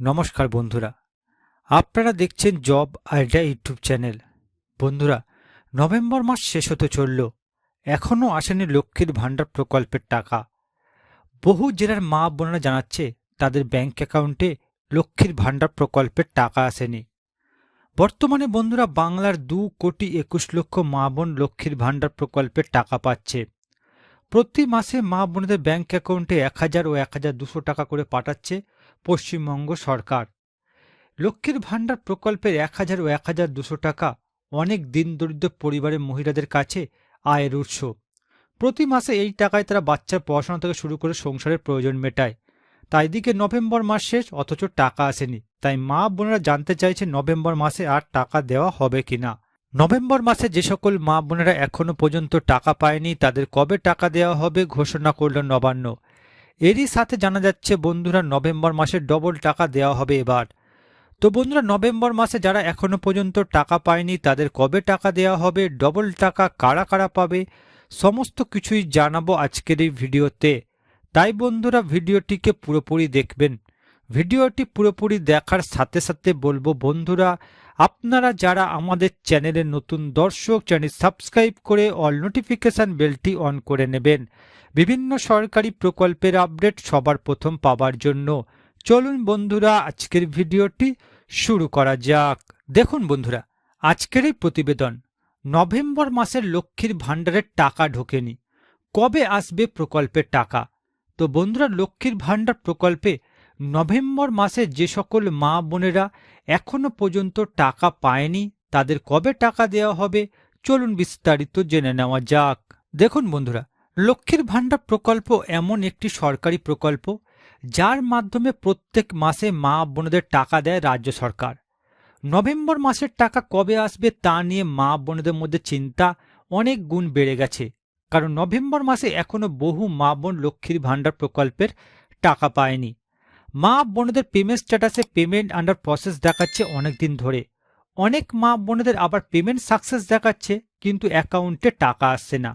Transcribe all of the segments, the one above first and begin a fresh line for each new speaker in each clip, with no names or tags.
নমস্কার বন্ধুরা। আপনারা দেখছেন জব আইডিয়া ইউটিউব চ্যানেল। বন্ধুরা, নভেম্বর মাস শেষ হতে চলল। এখনও আসেনি লক্ষ্মীর ভাণ্ডার প্রকল্পের টাকা। বহু জেলার মা বোনেরা জানাচ্ছে, তাদের ব্যাংক অ্যাকাউন্টে লক্ষ্মীর ভাণ্ডার প্রকল্পের টাকা আসেনি। বর্তমানে বন্ধুরা, বাংলার দু কোটি একুশ লক্ষ মা বোন লক্ষ্মীর ভাণ্ডার প্রকল্পের টাকা পাচ্ছে। প্রতি মাসে মা বোনদের ব্যাংক অ্যাকাউন্টে এক হাজার ও এক হাজার দুশো টাকা করে পাঠাচ্ছে পশ্চিমবঙ্গ সরকার। লক্ষ্মীর ভাণ্ডার প্রকল্পের এক হাজার ও এক হাজার দুশো টাকা অনেক দিন দরিদ্র পরিবারের মহিলাদের কাছে আয়ের উৎস। প্রতি মাসে এই টাকায় তারা বাচ্চার পড়াশোনা থেকে শুরু করে সংসারের প্রয়োজন মেটায়। তাই দিকে নভেম্বর মাস শেষ, অথচ টাকা আসেনি। তাই মা বোনেরা জানতে চাইছে নভেম্বর মাসে আর টাকা দেওয়া হবে কিনা। নভেম্বর মাসে যে সকল মা বোনেরা এখনও পর্যন্ত টাকা পায়নি, তাদের কবে টাকা দেওয়া হবে ঘোষণা করল নবান্ন। এরই সাথে জানা যাচ্ছে, বন্ধুরা, নভেম্বর মাসে ডবল টাকা দেওয়া হবে এবার। তো বন্ধুরা, নভেম্বর মাসে যারা এখনও পর্যন্ত টাকা পায়নি, তাদের কবে টাকা দেওয়া হবে, ডবল টাকা কারা কারা পাবে, সমস্ত কিছুই জানাব আজকের এই ভিডিওতে। তাই বন্ধুরা, ভিডিওটিকে পুরোপুরি দেখবেন। ভিডিওটি পুরোপুরি দেখার সাথে সাথে বলব, বন্ধুরা আপনারা যারা আমাদের চ্যানেলের নতুন দর্শক, চ্যানেল সাবস্ক্রাইব করে অল নোটিফিকেশান বেলটি অন করে নেবেন। বিভিন্ন সরকারি প্রকল্পের আপডেট সবার প্রথম পাবার জন্য। চলুন বন্ধুরা, আজকের ভিডিওটি শুরু করা যাক। দেখুন বন্ধুরা, আজকের এই প্রতিবেদন, নভেম্বর মাসের লক্ষ্মীর ভাণ্ডারের টাকা ঢোকেনি। কবে আসবে প্রকল্পের টাকা? তো বন্ধুরা, লক্ষ্মীর ভাণ্ডার প্রকল্পে নভেম্বর মাসে যে সকল মা বোনেরা এখনও পর্যন্ত টাকা পায়নি, তাদের কবে টাকা দেওয়া হবে, চলুন বিস্তারিত জেনে নেওয়া যাক। দেখুন বন্ধুরা, লক্ষ্মীর ভাণ্ডার প্রকল্প এমন একটি সরকারি প্রকল্প, যার মাধ্যমে প্রত্যেক মাসে মা বোনদের টাকা দেয় রাজ্য সরকার। নভেম্বর মাসের টাকা কবে আসবে তা নিয়ে মা বোনেদের মধ্যে চিন্তা অনেক গুণ বেড়ে গেছে, কারণ নভেম্বর মাসে এখনও বহু মা বোন লক্ষ্মীর ভাণ্ডার প্রকল্পের টাকা পায়নি। মা বোনেদের পেমেন্ট স্ট্যাটাসে পেমেন্ট আন্ডার প্রসেস দেখাচ্ছে অনেক দিন ধরে। অনেক মা বোনেদের আবার পেমেন্ট সাকসেস দেখাচ্ছে, কিন্তু অ্যাকাউন্টে টাকা আসছে না।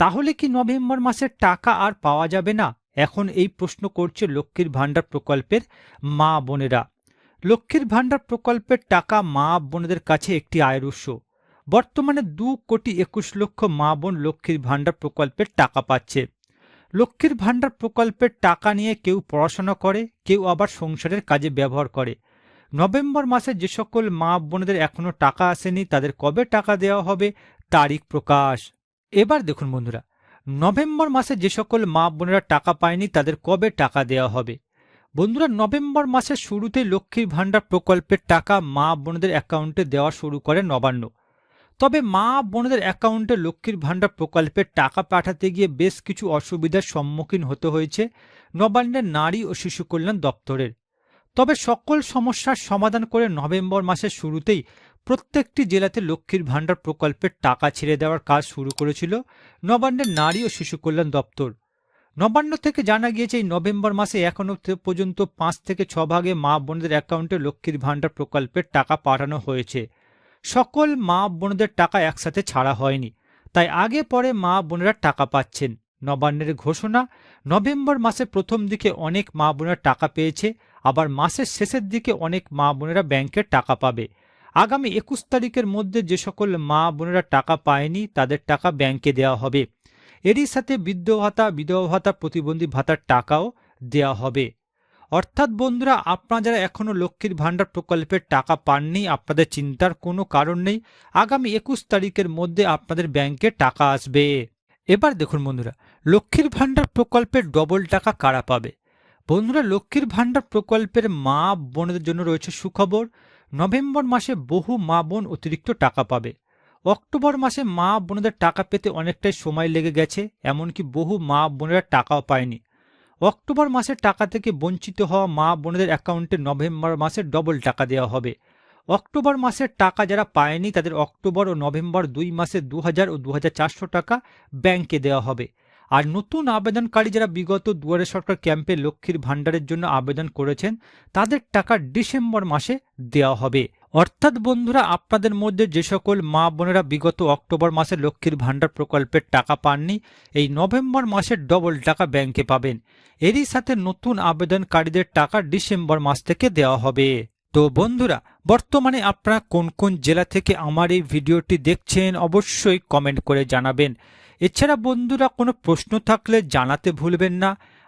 তাহলে কি নভেম্বর মাসের টাকা আর পাওয়া যাবে না? এখন এই প্রশ্ন করছে লক্ষ্মীর ভাণ্ডার প্রকল্পের মা বোনেরা। লক্ষ্মীর ভাণ্ডার প্রকল্পের টাকা মা বোনেদের কাছে একটি আয়ের উৎস বর্তমানে দু কোটি একুশ লক্ষ মা বোন লক্ষ্মীর ভাণ্ডার প্রকল্পের টাকা পাচ্ছে। লক্ষ্মীর ভাণ্ডার প্রকল্পের টাকা নিয়ে কেউ পড়াশোনা করে, কেউ আবার সংসারের কাজে ব্যবহার করে। নভেম্বর মাসে যে সকল মা বোনেদের এখনও টাকা আসেনি, তাদের কবে টাকা দেওয়া হবে, তারিখ প্রকাশ। এবার দেখুন বন্ধুরা, নভেম্বর মাসে যে সকল মা বোনেরা টাকা পায়নি, তাদের কবে টাকা দেওয়া হবে? বন্ধুরা, নভেম্বর মাসের শুরুতে লক্ষ্মীর ভাণ্ডার প্রকল্পের টাকা মা বোনদের অ্যাকাউন্টে দেওয়া শুরু করে নবান্ন। তবে মা বোনদের অ্যাকাউন্টে লক্ষ্মীর ভাণ্ডার প্রকল্পের টাকা পাঠাতে গিয়ে বেশ কিছু অসুবিধার সম্মুখীন হতে হয়েছে নবান্নের নারী ও শিশু কল্যাণ দপ্তরের। তবে সকল সমস্যার সমাধান করে নভেম্বর মাসের শুরুতেই প্রত্যেকটি জেলাতে লক্ষ্মীর ভাণ্ডার প্রকল্পের টাকা ছেড়ে দেওয়ার কাজ শুরু করেছিল নবান্নের নারী ও শিশু কল্যাণ দপ্তর। নবান্ন থেকে জানা গিয়েছে, এই নভেম্বর মাসে এখনও পর্যন্ত পাঁচ থেকে ছ ভাগে মা বোনদের অ্যাকাউন্টে লক্ষ্মীর ভাণ্ডার প্রকল্পের টাকা পাঠানো হয়েছে। সকল মা বোনদের টাকা একসাথে ছাড়া হয়নি। তাই আগে পরে মা বোনেরা টাকা পাচ্ছেন। নবান্নের ঘোষণা, নভেম্বর মাসের প্রথম দিকে অনেক মা বোনেরা টাকা পেয়েছে, আবার মাসের শেষের দিকে অনেক মা বোনেরা ব্যাংকের টাকা পাবে। আগামী একুশ তারিখের মধ্যে যে সকল মা বোনেরা টাকা পায়নি, তাদের টাকা ব্যাংকে দেওয়া হবে। এরই সাথে বৃদ্ধ ভাতা, বিধবা ভাতা প্রতিবন্ধী ভাতার টাকাও দেওয়া হবে। অর্থাৎ বন্ধুরা, আপনারা যারা এখনও লক্ষ্মীর ভাণ্ডার প্রকল্পের টাকা পাননি, আপনাদের চিন্তার কোনো কারণ নেই। আগামী একুশ তারিখের মধ্যে আপনাদের ব্যাংকে টাকা আসবে। এবার দেখুন বন্ধুরা, লক্ষ্মীর ভাণ্ডার প্রকল্পের ডবল টাকা কারা পাবে? বন্ধুরা, লক্ষ্মীর ভাণ্ডার প্রকল্পের মা বোনদের জন্য রয়েছে সুখবর। নভেম্বর মাসে বহু মা বোন অতিরিক্ত টাকা পাবে। অক্টোবর মাসে মা বোনদের টাকা পেতে অনেকটাই সময় লেগে গেছে, এমনকি বহু মা বোনেরা টাকাও পায়নি। অক্টোবর মাসের টাকা থেকে বঞ্চিত হওয়া মা বোনদের অ্যাকাউন্টে নভেম্বর মাসে ডবল টাকা দেওয়া হবে। অক্টোবর মাসের টাকা যারা পায়নি, তাদের অক্টোবর ও নভেম্বর দুই মাসে দু হাজার ও দু হাজার চারশো টাকা ব্যাংকে দেওয়া হবে। আর নতুন আবেদনকারী যারা বিগত দুয়ারে সরকার ক্যাম্পে লক্ষ্মীর ভাণ্ডারের জন্য আবেদন করেছেন, তাদের টাকা ডিসেম্বর মাসে দেওয়া হবে। অর্থাৎ বন্ধুরা, আপনাদের মধ্যে যে সকল মা বোনেরা বিগত অক্টোবর মাসে লক্ষ্মীর ভাণ্ডার প্রকল্পের টাকা পাননি, এই নভেম্বর মাসের ডবল টাকা ব্যাংকে পাবেন। এরই সাথে নতুন আবেদনকারীদের টাকা ডিসেম্বর মাস থেকে দেওয়া হবে। তো বন্ধুরা, বর্তমানে আপনারা কোন কোন জেলা থেকে আমার এই ভিডিওটি দেখছেন অবশ্যই কমেন্ট করে জানাবেন। এছাড়া বন্ধুরা, কোনো প্রশ্ন থাকলে জানাতে ভুলবেন না।